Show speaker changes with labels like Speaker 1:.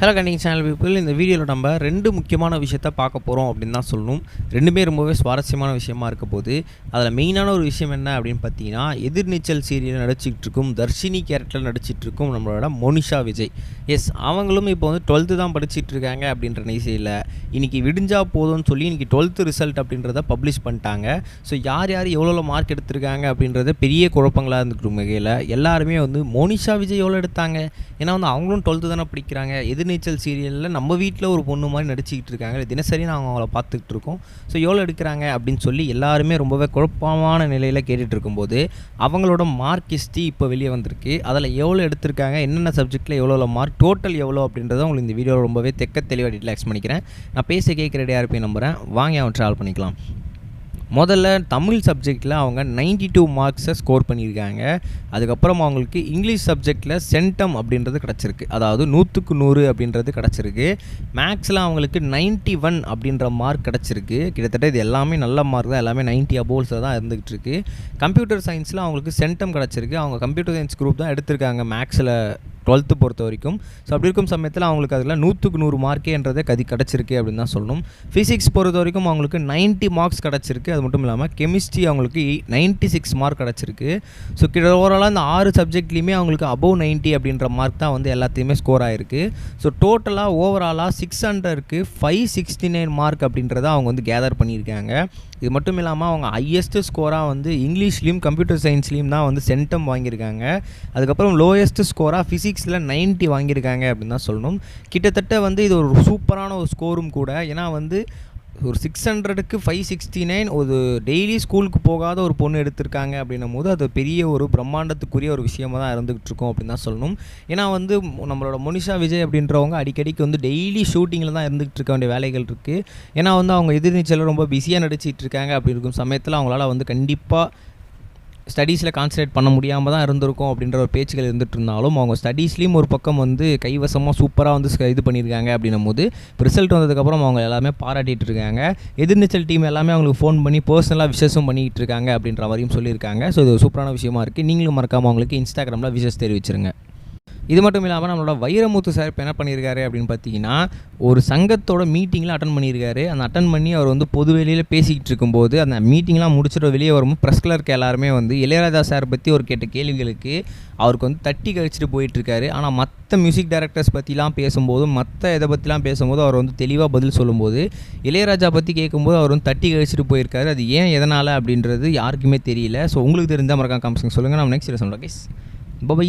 Speaker 1: Hello கண்டிங் channel people இந்த வீடியோவில் நம்ம ரெண்டு முக்கியமான விஷயத்த பார்க்க போகிறோம் அப்படின்னு தான் சொல்லணும். ரெண்டுமே ரொம்பவே சுவாரஸ்யமான விஷயமா இருக்க போது அதில் மெயினான ஒரு விஷயம் என்ன அப்படின்னு பார்த்தீங்கன்னா எதிர்நீச்சல் சீரியல் நடிச்சிக்கிட்டு இருக்கும் தர்ஷினி கேரக்டரில் நடிச்சிட்டு இருக்கும் நம்மளோட மோனிஷா விஜய். எஸ் அவங்களும் இப்போ வந்து டுவெல்த்து தான் படிச்சுட்டு இருக்காங்க அப்படின்ற நிசையில். இன்றைக்கி விடிஞ்சா போதும்னு சொல்லி இன்றைக்கி டுவெல்த்து ரிசல்ட் அப்படின்றத பப்ளிஷ் பண்ணிட்டாங்க. ஸோ யார் யார் எவ்வளோ மார்க் எடுத்திருக்காங்க அப்படின்றத பெரிய குழப்பங்களாக இருந்துக்கிட்டு வகையில் எல்லாருமே வந்து மோனிஷா விஜய் எவ்வளோ எடுத்தாங்க? ஏன்னா வந்து அவங்களும் டுவெல்த்து தானே படிக்கிறாங்க. எதிர் நீச்சல் சீரியலில் நம்ம வீட்டில் ஒரு பொண்ணு மாதிரி நடிச்சிக்கிட்டு இருக்காங்க. தினசரி நாங்கள் அவங்கள பார்த்துக்கிட்டு இருக்கோம். ஸோ எவ்வளோ எடுக்கிறாங்க அப்படின்னு சொல்லி எல்லாருமே ரொம்பவே குழப்பமான நிலையில் கேட்டுட்டு இருக்கும்போது அவங்களோட மார்க் ஹிஸ்ட்ரி இப்போ வெளியே வந்திருக்கு. அதில் எவ்வளோ எடுத்திருக்காங்க என்னென்ன சப்ஜெக்ட்டில் எவ்வளோ மார்க் டோட்டல் எவ்வளோ அப்படின்றத உங்களுக்கு இந்த வீடியோவில் ரொம்பவே தெக்க தெளிவாக டீட்டெயில் பண்ணிக்கிறேன். நான் பேச கேட்குற ரெடியாக இருப்பேன் நம்புகிறேன் வாங்கி அவன் ட்ராவல் பண்ணிக்கலாம். முதல்ல தமிழ் சப்ஜெக்டில் அவங்க 92 டூ மார்க்ஸை ஸ்கோர் பண்ணியிருக்காங்க. அதுக்கப்புறம் அவங்களுக்கு இங்கிலீஷ் சப்ஜெக்டில் சென்டம் அப்படின்றது கிடச்சிருக்கு. அதாவது நூற்றுக்கு நூறு அப்படின்றது கிடச்சிருக்கு. மேக்ஸில் அவங்களுக்கு 91 ஒன் அப்படின்ற மார்க் கிடச்சிருக்கு. கிட்டத்தட்ட இது எல்லாமே நல்ல மார்க் தான். எல்லாமே 90 அபோவ்ஸில் தான் இருந்துகிட்டு இருக்கு கம்ப்யூட்டர் சயின்ஸில் அவங்களுக்கு சென்டம் கிடச்சிருக்கு. அவங்க கம்ப்யூட்டர் சயின்ஸ் குரூப் தான் எடுத்திருக்காங்க மேக்ஸில் டுவெல்த்து பொறுத்த வரைக்கும். ஸோ அப்படி இருக்கும் சமயத்தில் அவங்களுக்கு அதில் நூற்றுக்கு நூறு மார்க்கேன்றதை கதி கிடச்சிருக்கு அப்படின்னு தான் சொல்லணும். ஃபிசிக்ஸ் பொறுத்த வரைக்கும் அவங்களுக்கு 90 மார்க்ஸ் கிடச்சிருக்கு. அது மட்டும் இல்லாமல் கெமிஸ்ட்ரி அவங்களுக்கு நைன்ட்டி சிக்ஸ் மார்க் கிடச்சிருக்கு. ஸோ கிட்ட ஓவராலாக இந்த ஆறு சப்ஜெக்ட்லேயுமே அவங்களுக்கு அபவ் 90 அப்படின்ற மார்க் தான் வந்து எல்லாத்தையுமே ஸ்கோர் ஆகிருக்கு ஸோ டோட்டலாக ஓவராலாக சிக்ஸ் ஹண்ட்ரட்க்கு ஃபைவ் சிக்ஸ்டி நைன் மார்க் அப்படின்றத அவங்க வந்து கேதர் பண்ணியிருக்காங்க. இது மட்டும் இல்லாமல் அவங்க ஹையஸ்ட் ஸ்கோராக வந்து இங்கிலீஷ்லேயும் கம்ப்யூட்டர் சயின்ஸ்லேயும் தான் வந்து சென்டம் வாங்கியிருக்காங்க. அதுக்கப்புறம் லோயஸ்ட் ஸ்கோராக ஃபிசிக்ஸில் 90 வாங்கியிருக்காங்க அப்படின்னு தான் சொல்லணும். கிட்டத்தட்ட வந்து இது ஒரு சூப்பரான ஒரு ஸ்கோரும் கூட. ஏன்னா வந்து ஒரு சிக்ஸ் ஹண்ட்ரடுக்கு ஃபைவ் சிக்ஸ்டி நைன் ஒரு டெய்லி ஸ்கூலுக்கு போகாத ஒரு பொண்ணு எடுத்திருக்காங்க அப்படின்னும் போது அது பெரிய ஒரு பிரம்மாண்டத்துக்குரிய ஒரு விஷயமாக தான் இருந்துகிட்டு இருக்கோம் அப்படின்னு தான் சொல்லணும். ஏன்னா வந்து நம்மளோட மோனிஷா விஜய் அப்படின்றவங்க அடிக்கடிக்கு வந்து டெய்லி ஷூட்டிங்கில் தான் இருந்துகிட்டு இருக்க வேண்டிய வேலைகள் இருக்குது ஏன்னா வந்து அவங்க எதிர்நீச்சலில் ரொம்ப பிஸியாக நடிச்சிட்டு இருக்காங்க அப்படி இருக்கும் சமயத்தில் அவங்களால வந்து கண்டிப்பாக ஸ்டடீஸில் கான்சன்ட்ரேட் பண்ண முடியாமல் தான் இருந்திருக்கும் அப்படின்ற ஒரு பேச்சுகள் இருந்துட்டு இருந்தாலும் அவங்க ஸ்டடீஸ்லேயும் ஒரு பக்கம் வந்து கைவசமாக சூப்பராக வந்து இது பண்ணியிருக்காங்க அப்படின்னும் போது இப்போ ரிசல்ட் வந்ததுக்கப்புறம் அவங்க எல்லாமே பாராட்டிகிட்டு இருக்காங்க. எதிர்நீச்சல் டீம் எல்லாமே அவங்களுக்கு ஃபோன் பண்ணி பர்சனலாக விஷஸும் பண்ணிக்கிட்டு இருக்காங்க அப்படின்ற மாதிரியும் சொல்லியிருக்காங்க. ஸோ இது சூப்பரான விஷயமா இருக்குது நீங்களும் மறக்காமல் அவங்களுக்கு இன்ஸ்டாகிராமில் விஷஸ் தெரிவிச்சிருங்க. இது மட்டும் இல்லாமல் நம்மளோட வைரமுத்து சார் இப்போ என்ன பண்ணியிருக்காரு அப்படின்னு பார்த்தீங்கன்னா ஒரு சங்கத்தோட மீட்டிங்கில் அட்டன் பண்ணியிருக்காரு அந்த அட்டன் பண்ணி அவர் வந்து பொது வெளியில் பேசிக்கிட்டு இருக்கும்போது அந்த மீட்டிங்லாம் முடிச்சுட்டு வெளியே வரும்போது ப்ரெஸ் கிளர்க்கு எல்லாருமே வந்து இளையராஜா சார் பற்றி ஒரு கேட்ட கேள்விகளுக்கு அவருக்கு வந்து தட்டி கழிச்சிட்டு போயிட்டுருக்காரு ஆனால் மற்ற மியூசிக் டைரக்டர்ஸ் பற்றிலாம் பேசும்போது மற்ற இதை பற்றிலாம் பேசும்போது அவர் வந்து தெளிவாக பதில் சொல்லும்போது இளையராஜா பற்றி கேட்கும்போது அவர் வந்து தட்டி கழிச்சிட்டு போயிருக்காரு. அது ஏன் எதனால் அப்படின்றது யாருக்குமே தெரியல. ஸோ உங்களுக்கு தெரிஞ்சால் மறக்காம காமிச்சுங்க சொல்லுங்கள் நம்ம நெக்ஸ்ட் சொல்கிறேன் கேஸ் பபை